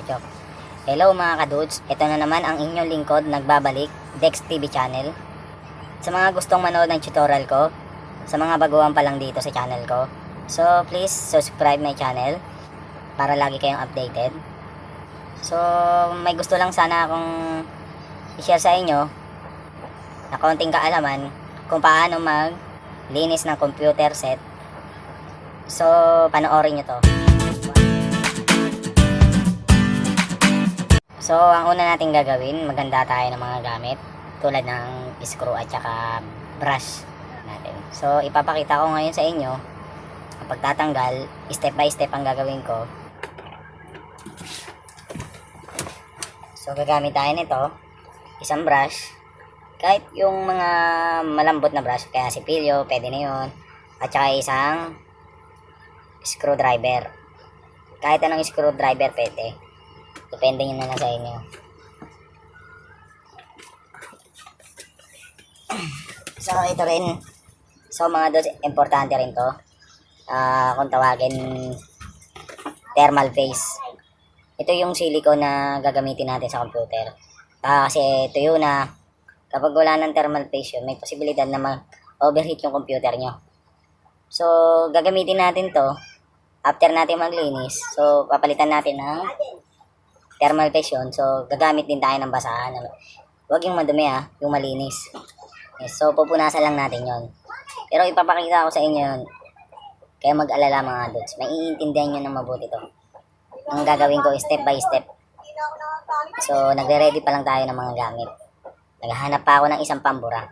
Chochok. Hello mga kadudes, ito na naman ang inyong lingkod nagbabalik, Dex TV channel. Sa mga gustong manood ng tutorial ko, sa mga baguhan pa lang dito sa channel ko, so please subscribe my channel para lagi kayong updated. So may gusto lang sana akong i-share sa inyo na konting kaalaman kung paano mag linis ng computer set. So panoorin nyo to. So, ang una nating gagawin, maganda tayo ng mga gamit tulad ng screw at saka brush natin. So, ipapakita ko ngayon sa inyo ang pagtatanggal, step by step ang gagawin ko. So, gagamit tayo nito, isang brush, kahit yung mga malambot na brush, kaya si pilyo, pwede na yun, at saka isang screwdriver. Kahit anong screwdriver pwede. Depende nyo na lang sa inyo. So, ito rin. So, mga dos, importante rin to. Ah, kung tawagin thermal face. Ito yung silicone na gagamitin natin sa computer. Ah, kasi ito yun na kapag wala ng thermal face yun, may posibilidad na mag-overheat yung computer nyo. So, gagamitin natin to after natin maglinis. So, papalitan natin ng thermal paste yun. So, gagamit din tayo ng basahan. Ano. Huwag yung madumi ah, yung malinis. Yes, so, pupunasan lang natin yon. Pero ipapakita ko sa inyo yun. Kaya mag-alala mga dudes. May iintindihan nyo ng mabuti to. Ang gagawin ko step by step. So, nagre-ready pa lang tayo ng mga gamit. Naghahanap pa ako ng isang pambura.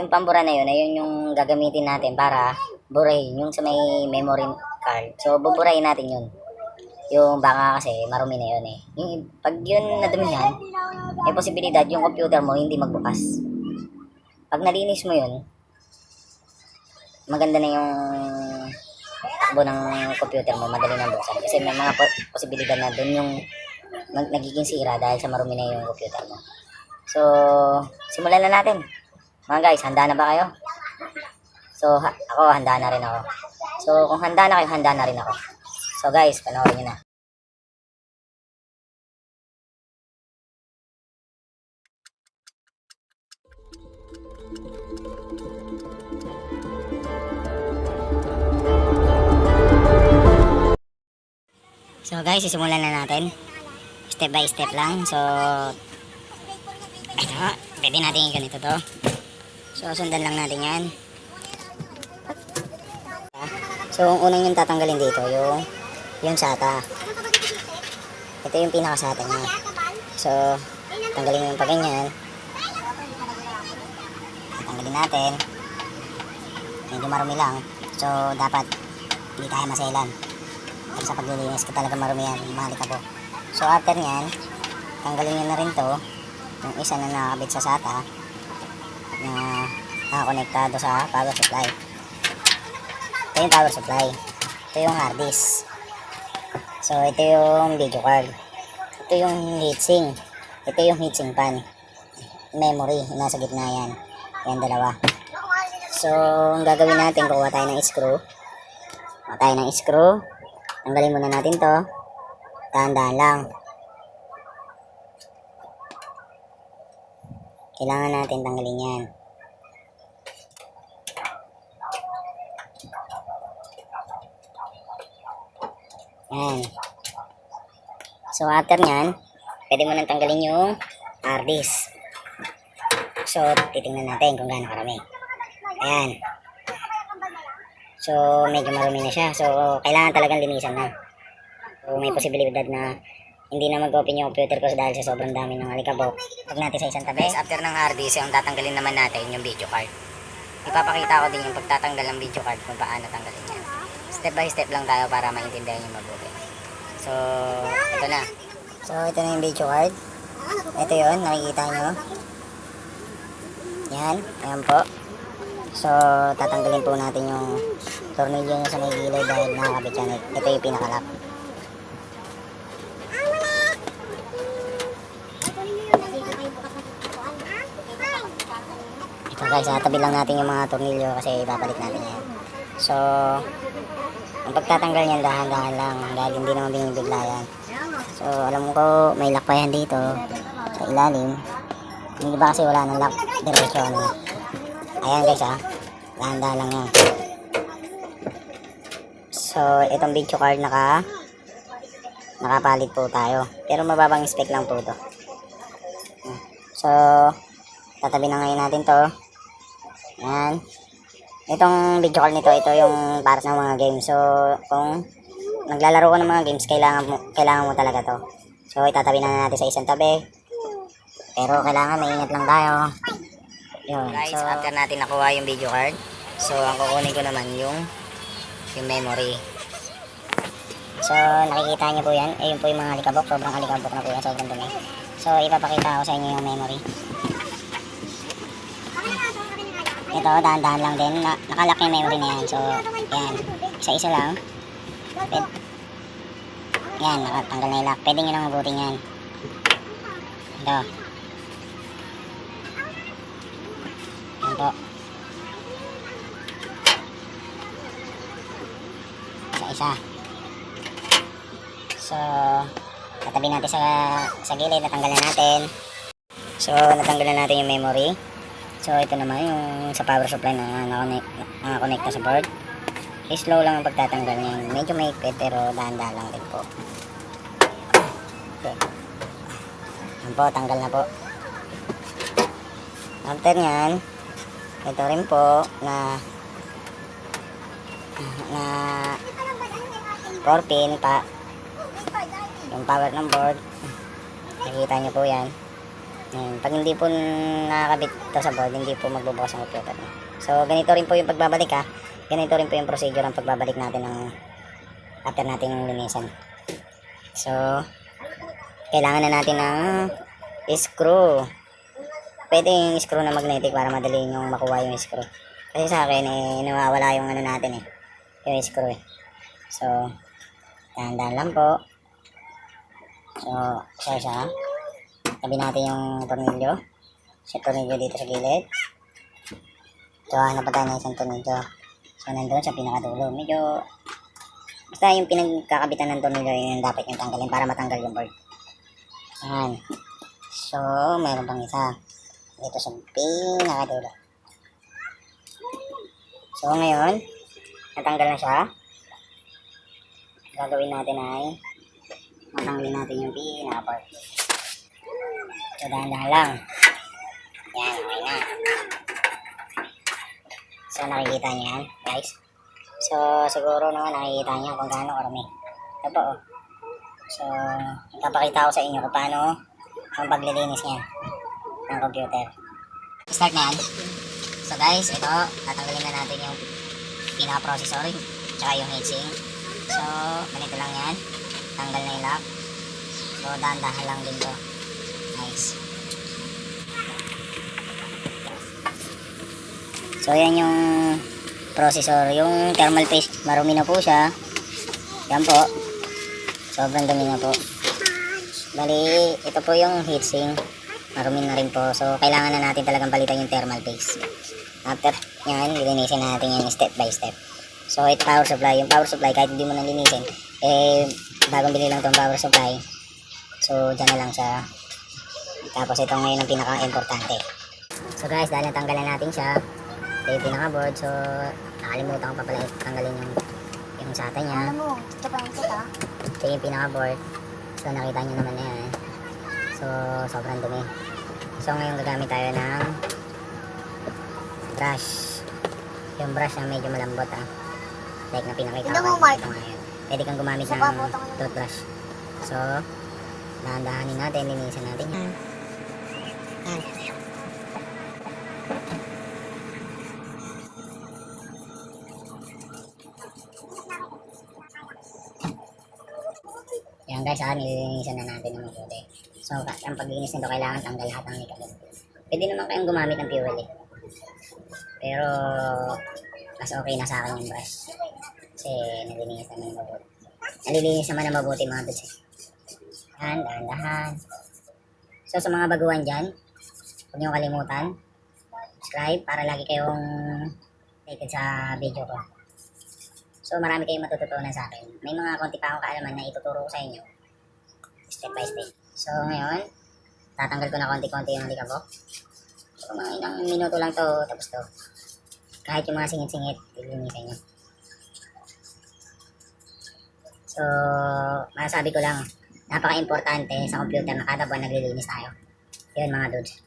Yung pambura na yun, ayun yung gagamitin natin para burahin yung sa may memory card. So, buburahin natin yun. Yung baka kasi marumi na yun eh. Yung, pag yun nadumihan, may posibilidad yung computer mo hindi magbukas. Pag nalinis mo yun, maganda na yung takbo ng computer mo, madali na buksan. Kasi may mga po- posibilidad na dun yung mag- nagiging sira dahil sa marumi na yung computer mo. So, simulan na natin. Mga guys, handa na ba kayo? So, ha- ako, handa na rin ako. So, kung handa na kayo, handa na rin ako. So, guys, panoorin nyo na. So guys, sisimulan na natin. Step by step lang. So, ito, pwede natin ganito to. So, sundan lang natin yan. So, ang unang yung tatanggalin dito, yung, yung sata. Ito yung pinakasata niya. So, tanggalin mo yung pa ganyan. Tanggalin natin. Medyo marumi lang. So, dapat hindi tayo maselan. Sa paglilinis ka talaga marumi yan, mahalik ako. So after nyan, tanggalin nyo na rin to, yung isa na nakakabit sa SATA, na nakakonektado sa power supply. Ito yung power supply. Ito yung hard disk. So ito yung video card. Ito yung heatsink. Ito yung heatsink pan. Memory, nasa gitna yan. Yan dalawa. So, ang gagawin natin, kukuha tayo ng screw. Kuha tayo ng screw. Tanggalin muna natin to. Dahan-dahan lang. Kailangan natin tanggalin yan. Yan. So, after nyan, pwede mo nang tanggalin yung hard disk. So, titingnan natin kung gaano karami. Ayan. So, medyo marumi na siya. So, kailangan talagang linisan na. So, may posibilidad na hindi na mag-open yung computer ko dahil sa sobrang dami ng alikabok. Huwag natin sa isang tabi. after ng disk, ang tatanggalin naman natin yung video card. Ipapakita ko din yung pagtatanggal ng video card kung paano tanggalin yan. Step by step lang tayo para maintindihan yung mabuti. So, ito na. So, ito na yung video card. Ito yon nakikita nyo. Yan, ayan po. So, tatanggalin po natin yung tornilyo niya sa may gilid dahil nakakabit yan. Ito yung pinakalock. Ito guys, ah, tabi lang natin yung mga tornilyo kasi ibabalik natin yan. So, ang pagtatanggal niyan dahan-dahan lang dahil hindi naman binibigla yan. So, alam ko, may lock dito sa ilalim. Hindi ba kasi wala ng lock? Diretso ano. Ayan guys ah. Dahan-dahan lang yan. So, itong video card naka nakapalit po tayo. Pero mababang spec lang po to. So, tatabi na ngayon natin to. Ayan. Itong video call nito, ito yung para sa mga games. So, kung naglalaro ka ng mga games, kailangan mo, kailangan mo talaga to. So, itatabi na natin sa isang tabi. Pero kailangan maingat lang tayo. Yun. Guys, so, after natin nakuha yung video card, so, ang kukunin ko naman yung yung memory. So, nakikita niyo po yan. Ayun po yung mga alikabok. Sobrang alikabok na po yan. Sobrang dumi. So, ipapakita ko sa inyo yung memory. Ito, dahan-dahan lang din. Na nakalock yung memory na yan. So, yan. Isa-isa lang. Pwede. Yan, nakatanggal na yung lock. Pwede nyo lang mabutin yan. Ito. Yan po. Isa-isa. So, tatabi natin sa, sa gilid. Natanggalan natin. So, natanggalan natin yung memory. So, ito naman yung sa power supply na nakakonect, nakakonect na sa board. Slow lang ang pagtatanggal niya. Medyo maipit pero dahan-dahan lang din po. Okay. Yan po, tanggal na po. After nyan, ito rin po na na 4 pin pa yung power ng board nakikita nyo po yan Ayan. Pag hindi po nakakabit to sa board, hindi po magbubukas ang computer. So, ganito rin po yung pagbabalik ha. Ganito rin po yung procedure ng pagbabalik natin ng after natin linisan. So, kailangan na natin ng screw. Pwede yung screw na magnetic para madali yung makuha yung screw. Kasi sa akin, eh, nawawala yung ano natin eh. Yung screw eh. So, dahan-dahan lang po. So, siya siya. Tabi natin yung tornilyo. Sa tornilyo dito sa gilid. So, ano pa tayo ng isang tornilyo. So, nandun sa pinakadulo. Medyo, basta yung pinagkakabitan ng tornilyo, yun yung dapat yung tanggalin para matanggal yung board. Ayan. So, meron pang isa. Dito sa pinakadulo. So, ngayon, natanggal na siya. Gagawin natin ay matanggalin natin yung pinaka-part. So, dahan-dahan lang. Yan, okay na. So, nakikita niyo yan, guys. So, siguro naman nakikita niyo kung gaano karami. Ito po, oh. So, ipapakita ko sa inyo kung paano ang paglilinis niya ng computer. Start na yan. So, guys, ito, tatanggalin na natin yung pinaka-processor, tsaka yung heatsink. So, ganito lang yan. Tanggal na yung lock. So, dahan-dahan lang din to. Nice. So, yan yung processor. Yung thermal paste, marumi na po siya. Yan po. Sobrang dumi na po. Bali, ito po yung heatsink. Marumi na rin po. So, kailangan na natin talagang palitan yung thermal paste. After yan, lilinisin natin yan step by step. So, ito power supply. Yung power supply, kahit hindi mo na linisin, eh, bagong bili lang itong power supply. So, dyan na lang siya. Tapos ito ngayon ang pinaka-importante. So guys, dahil natanggalan natin siya, ito yung pinaka-board. So, nakalimutan ko pa pala tanggalin yung, yung SATA niya. Alam mo, Japan kita. Ito yung pinaka-board. So, nakita nyo naman na yan. So, sobrang dumi. So, ngayon gagamit tayo ng brush. Yung brush na medyo malambot ah. Like na pinakita ko ito ngayon. Pwede kang gumamit ng toothbrush. So, dahan-dahanin natin, linisan natin yan. Yan. Yan guys, ah, nililinisan na. So, ka- ang paglinis nito, kailangan tanggal lahat ng likabit. Pwede naman kayong gumamit ng fuel eh. Pero, mas okay na sa akin yung brush. Kasi, nalilinis naman ng mabuti. Nalilinis naman ng mabuti mga dudes eh. Yan, dahan-dahan. So, sa mga baguhan dyan, huwag niyo kalimutan, subscribe para lagi kayong updated sa video ko. So, marami kayong matututunan sa akin. May mga konti pa akong kaalaman na ituturo ko sa inyo. Step by step. So, ngayon, tatanggal ko na konti-konti yung alikabok. So, mga ilang minuto lang to, tapos to. Kahit yung mga singit-singit, lilinisin nyo. So, masasabi ko lang, napaka-importante sa computer na kada buwan naglilinis tayo. Yun mga dudes.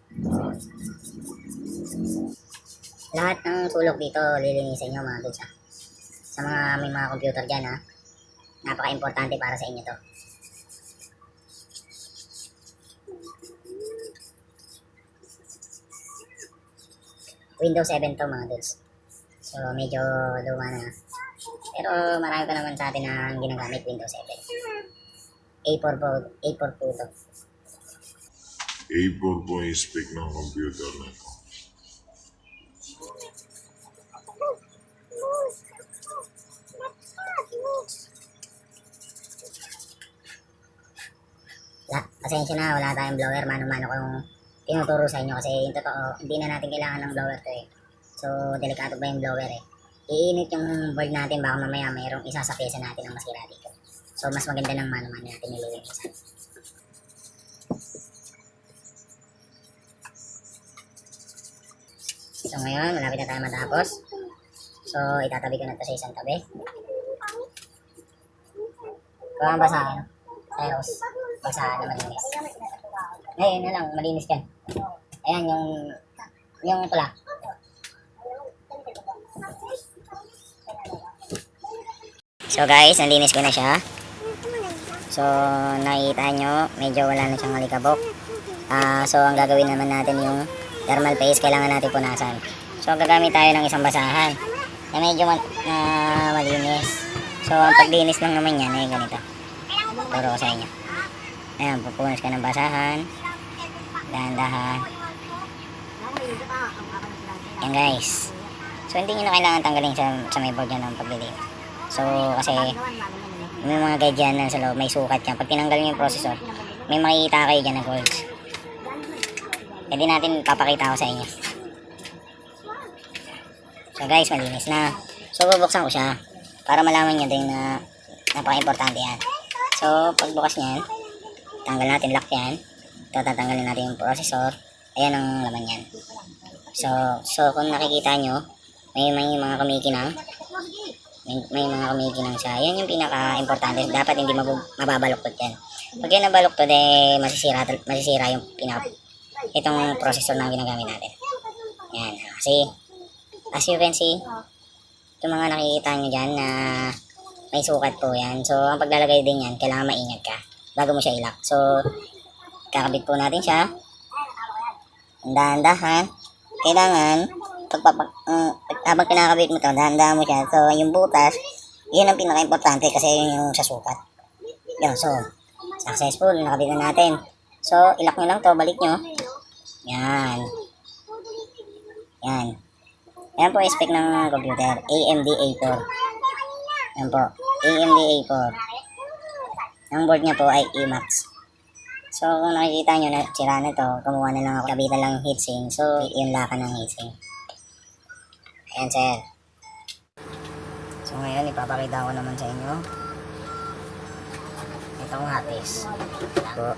Lahat ng sulok dito, lilinisin nyo mga dudes ha. Sa mga may mga computer dyan ha. Napaka-importante para sa inyo to. Windows 7 to mga dudes. So, medyo luma na. Pero marami pa naman sa atin na ginagamit Windows 7. A4 po, A4 po to. A4 po yung spec ng computer na ito. La, pasensya na, wala tayong blower. Mano-mano ko yung tinuturo sa inyo kasi yung totoo, hindi na natin kailangan ng blower to eh. So, delikado ba yung blower eh. Iinit yung board natin, baka mamaya mayroong isa sa pyesa natin ang masira dito. So, mas maganda ng mano-mano natin nililinisan. So, ngayon, malapit na tayo matapos. So, itatabi ko na ito sa isang tabi. Kung ang basahan, Eros, basahan na malinis. Ngayon na lang, malinis yan. Ayan, yung, yung pula. So guys, nalinis ko na siya. So, nakita nyo, medyo wala na siyang alikabok. Ah, so, ang gagawin naman natin yung thermal paste, kailangan natin punasan. So, gagamit tayo ng isang basahan na medyo na malinis. So, ang paglinis lang naman yan ay ganito. Turo ko sa inyo. Ayan, pupunas ka ng basahan. Dahan-dahan. Yan guys. So, hindi nyo na kailangan tanggalin sa, sa may board yan ng paglilinis. So, kasi may mga guide dyan na sa loob, may sukat yan. Pag tinanggal nyo yung processor, may makikita kayo dyan na golds. Pwede natin papakita ko sa inyo. So guys, malinis na. So bubuksan ko siya para malaman nyo din na napaka-importante yan. So pagbukas niyan, tanggal natin lock yan. Ito tatanggalin natin yung processor. Ayan ang laman yan. So, so kung nakikita nyo, may, may mga kumikinang. May, may mga kumikinang siya. Yan yung pinaka-importante. Dapat hindi mababaluktot yan. Pag yan nabaluktot, eh, masisira, masisira yung pinaka itong processor na ginagamit natin. Yan. Kasi, as you can see, itong mga nakikita nyo dyan na may sukat po yan. So, ang paglalagay din yan, kailangan maingat ka bago mo siya ilak. So, kakabit po natin siya. Dahan-dahan. Kailangan, pagpapak, um, habang kinakabit mo to, dahan-dahan mo siya. So, yung butas, yun ang pinaka-importante kasi yun yung sa sukat. Yun, so, successful, nakabit na natin. So, ilak nyo lang to, balik nyo. Yan. Yan. Yan po spec ng computer. AMD A4. Yan po. AMD A4. Ang board niya po ay Emax. So, kung nakikita nyo na sira na to, kumuha na lang ako. Kabitan lang yung heatsink. So, yung laka ng heatsink. Ayan, sir. So, ngayon, ipapakita ko naman sa inyo. Itong hotties. Po.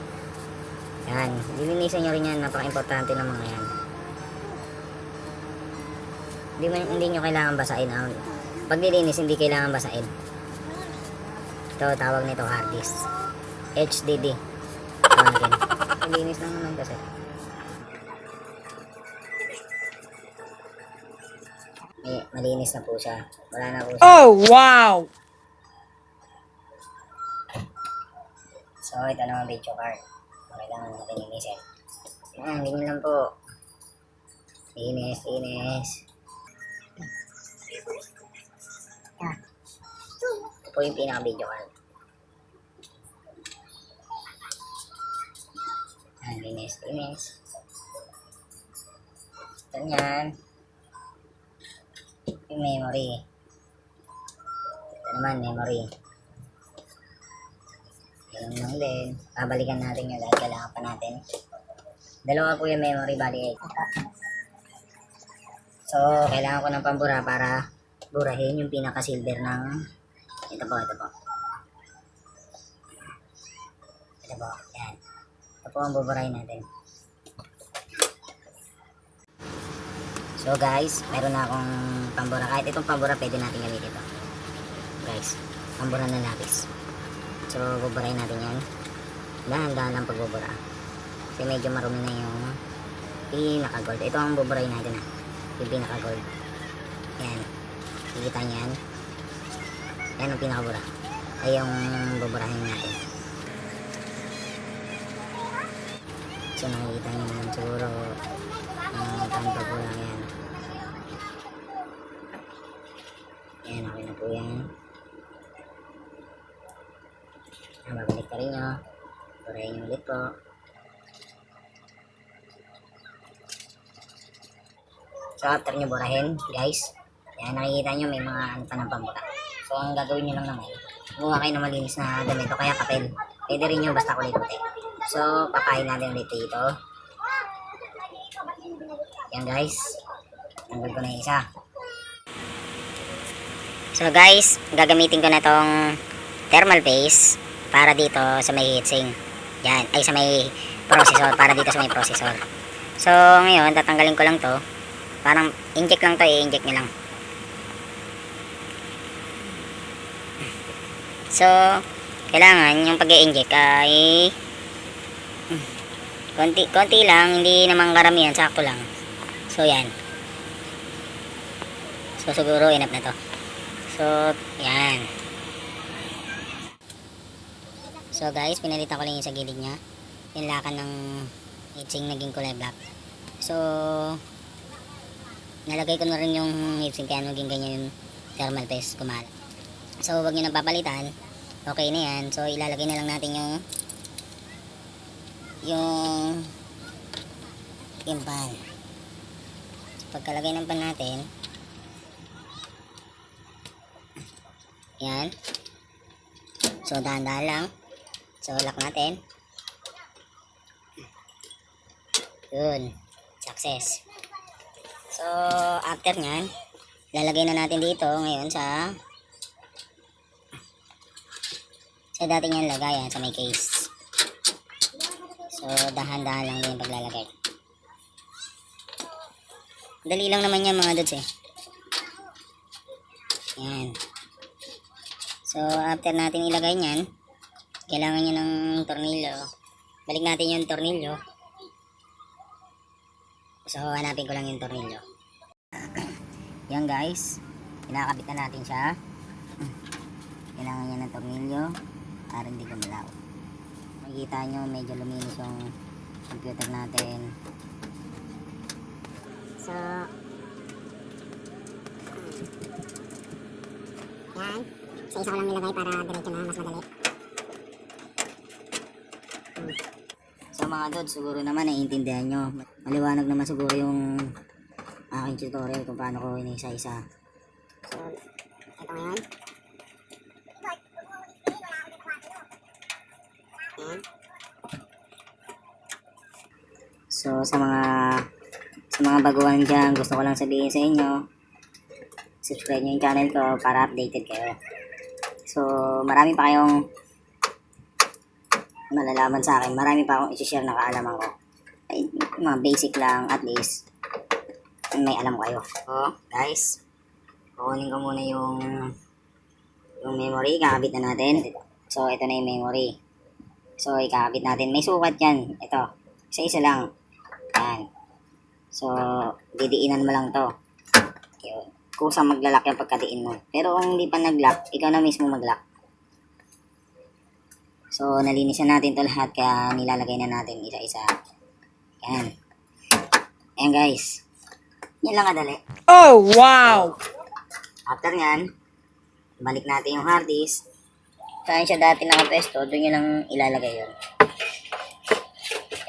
Yan. Lilinisan nyo rin yan. Napaka-importante ng mga yan. Hindi, hindi nyo kailangan basahin. Ang, pag nilinis, hindi kailangan basahin. Ito, tawag nito hard disk. HDD. Tawagin. Nilinis lang naman kasi. Eh, malinis na po siya. Wala na po siya. Oh, wow! So, ito naman video card. Okay lang natin linisin. Yan, ganyan lang po. Linis, linis. Po yung pinaka-video card. Yan, linis, linis. Ito yan. Yung memory. Ito naman, memory. Ganun lang din. Babalikan natin yun dahil kailangan pa natin. Dalawa po yung memory, bali 8. So, kailangan ko ng pambura para burahin yung pinaka-silver ng ito po, ito po. Ito po. Ito po ang buburahin natin. So guys, meron na akong pambura. Kahit itong pambura, pwede natin gamitin ito. Guys, pambura na lapis. So, buburahin natin yan. Dahan-dahan lang pagbubura. Kasi medyo marumi na yung pinaka-gold. Ito ang buburahin natin ah. Yung pinaka-gold. Yan. Kikita niyan. Yan ang pinakabura. Ay yung buburahin natin. So nakikita niyo naman siguro ang tanto po lang yan. Yan, okay na po yan. Ah, babalik ka rin nyo. Burahin nyo ulit po. So after nyo burahin, guys, yan nakikita nyo may mga ano pa ng pambura. So ang gagawin nyo lang naman, kumuha kayo ng malinis na damit o kaya kapel. Pwede rin nyo basta kulay puti. So papahin natin ulit dito. Yan guys. Tanggal ko na isa. So guys, gagamitin ko na tong thermal paste para dito sa may heatsink. Yan, ay sa may processor, para dito sa may processor. So ngayon, tatanggalin ko lang to. Parang inject lang to, i-inject nyo lang. So, kailangan yung pag inject ay hmm, konti, konti lang, hindi naman karamihan, sakto lang. So, yan. So, siguro enough na to. So, yan. So, guys, pinalitan ko lang yung sa gilid niya. Yung lakan ng heatsink naging kulay black. So, nalagay ko na rin yung heatsink kaya maging ganyan yung thermal paste kumalat. So, wag nyo nang papalitan. Okay na yan. So, ilalagay na lang natin yung yung yung pan. Pagkalagay ng pan natin yan. So, dahan-dahan lang. So, lock natin. Yun. Success. So, after nyan, lalagay na natin dito ngayon sa sa dati niyang lagayan sa may case. So, dahan-dahan lang din yung paglalagay. Dali lang naman yan mga dudes eh. Yan. So, after natin ilagay niyan, kailangan niya ng tornilyo. Balik natin yung tornilyo. So, hanapin ko lang yung tornilyo. Yan guys. Kinakabit na natin siya. Kailangan niya ng tornilyo para hindi gumalaw. Makikita nyo medyo luminis yung computer natin. So, yan. Sa isa ko lang nilagay para diretso na mas madali. So mga dod, siguro naman naiintindihan nyo. Maliwanag naman siguro yung aking tutorial kung paano ko inisa-isa. So, ito ngayon. Ayan. So sa mga sa mga baguhan dyan, gusto ko lang sabihin sa inyo, subscribe nyo yung channel ko para updated kayo. So marami pa kayong malalaman sa akin. Marami pa akong isi-share na kaalaman ko. Ay, mga basic lang at least may alam kayo. So, guys, kukunin ko muna yung yung memory, kakabit na natin. So, ito na yung memory. So, ikakabit natin. May sukat yan. Ito. Isa-isa lang. Yan. So, didiinan mo lang to. Yun. Kusang maglalak yung pagkadiin mo. Pero kung hindi pa naglock, ikaw na mismo maglock. So, nalinis na natin to lahat kaya nilalagay na natin isa-isa. Yan. Ayan guys. Yan lang kadali. Oh, wow! After nyan, balik natin yung hard disk. Saan siya dati nakapesto, doon nyo lang ilalagay yun.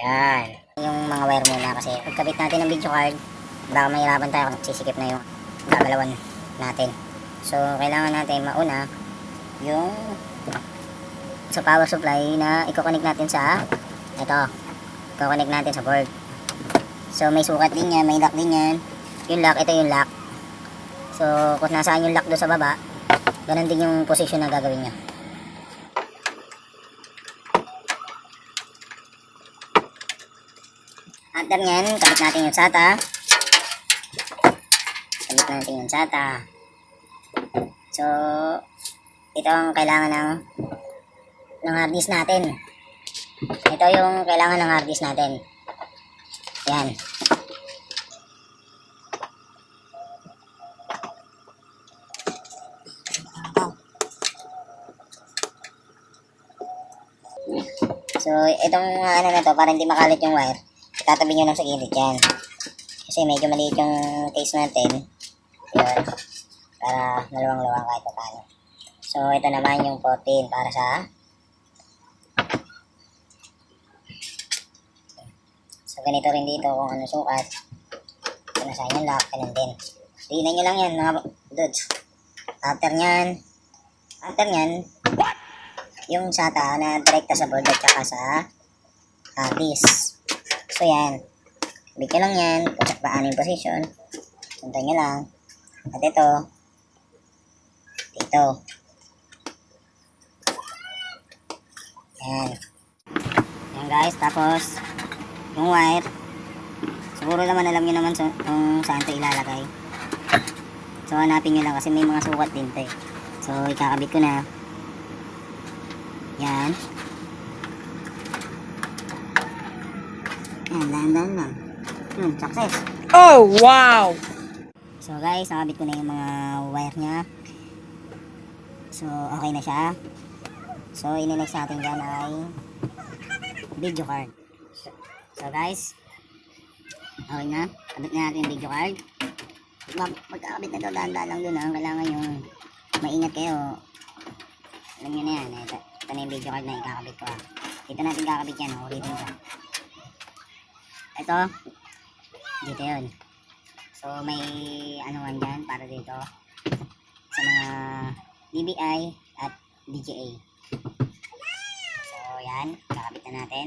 Yan. Yung mga wire muna kasi pagkabit natin ng video card, baka mahirapan tayo kung sisikip na yung gagalawan natin. So, kailangan natin mauna yung sa power supply na i-connect natin sa ito. I-connect natin sa board. So, may sukat din yan, may lock din yan. Yung lock, ito yung lock. So, kung nasaan yung lock doon sa baba, ganun din yung position na gagawin nyo. After nyan, kabit natin yung SATA. Kabit natin yung SATA. So, ito ang kailangan ng ng hard disk natin. Ito yung kailangan ng hard disk natin. Yan. So, itong ano na to, para hindi makalit yung wire, tatabi nyo lang sa gilid yan. Kasi medyo maliit yung case natin. Yun. Para maluwang-luwang kahit pa paano. So, ito naman yung 14 para sa So, ganito rin dito kung ano sukat. Sa inyo lock, ganun din. Tingnan nyo lang yan, mga dudes. After nyan, after nyan, yung SATA na direkta sa board at saka sa hard disk. So, yan. Big nyo lang yan, kung paano yung position. Sundan nyo lang. At ito, dito. Yan. Yan guys, tapos, yung wire, siguro naman alam nyo naman sa- kung saan ito ilalagay. So, hanapin nyo lang kasi may mga sukat din ito eh. So, ikakabit ko na. Yan. Yan, dahan-dahan lang. Hmm, success. Oh, wow. So guys, nakabit ko na yung mga wire niya. So, okay na siya. So, ininext natin dyan ay video card. So, so guys, okay na. Kabit na natin yung video card. Mag pagkakabit na to, dahan-dahan lang dun ha. Kailangan yung maingat kayo. Alam nyo na yan. Ito, ito na yung video card na ikakabit ko ha. Dito natin kakabit yan. oh. Ulitin ko. Ito, dito yun. So, may man dyan para dito sa mga DBI at DJA. So, yan. Kakabit na natin.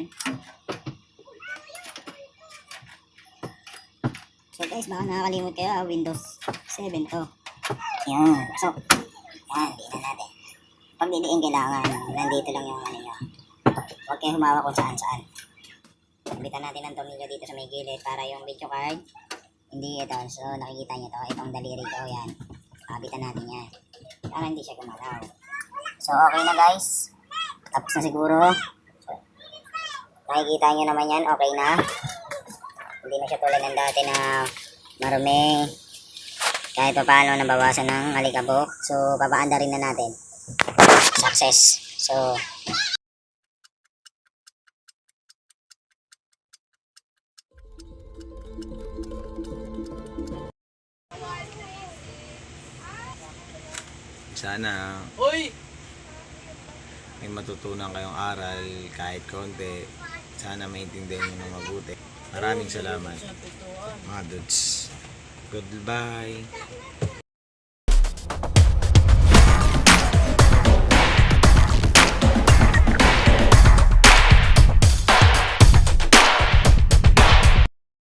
So, guys, baka nakakalimut kayo ah, Windows 7 to. Yan. So, yan. Di na natin. Pag didiin kailangan, nandito lang yung ano nyo. Huwag kayo humawa kung saan saan. Kabitan natin ang tornilyo dito sa may gilid para yung video card hindi ito. So, nakikita nyo to. Itong daliri ko. Yan. Kabitan natin yan. Para hindi siya gumalaw. So, okay na guys. Tapos na siguro. So, nakikita nyo naman yan. Okay na. Hindi na siya tulad ng dati na marumi. Kahit pa paano nabawasan ng alikabok. So, papaanda rin na natin. Success. So, Sana may matutunan kayong aral kahit konti. Sana maintindihan nyo ng mabuti. Maraming salamat mga dudes. Goodbye.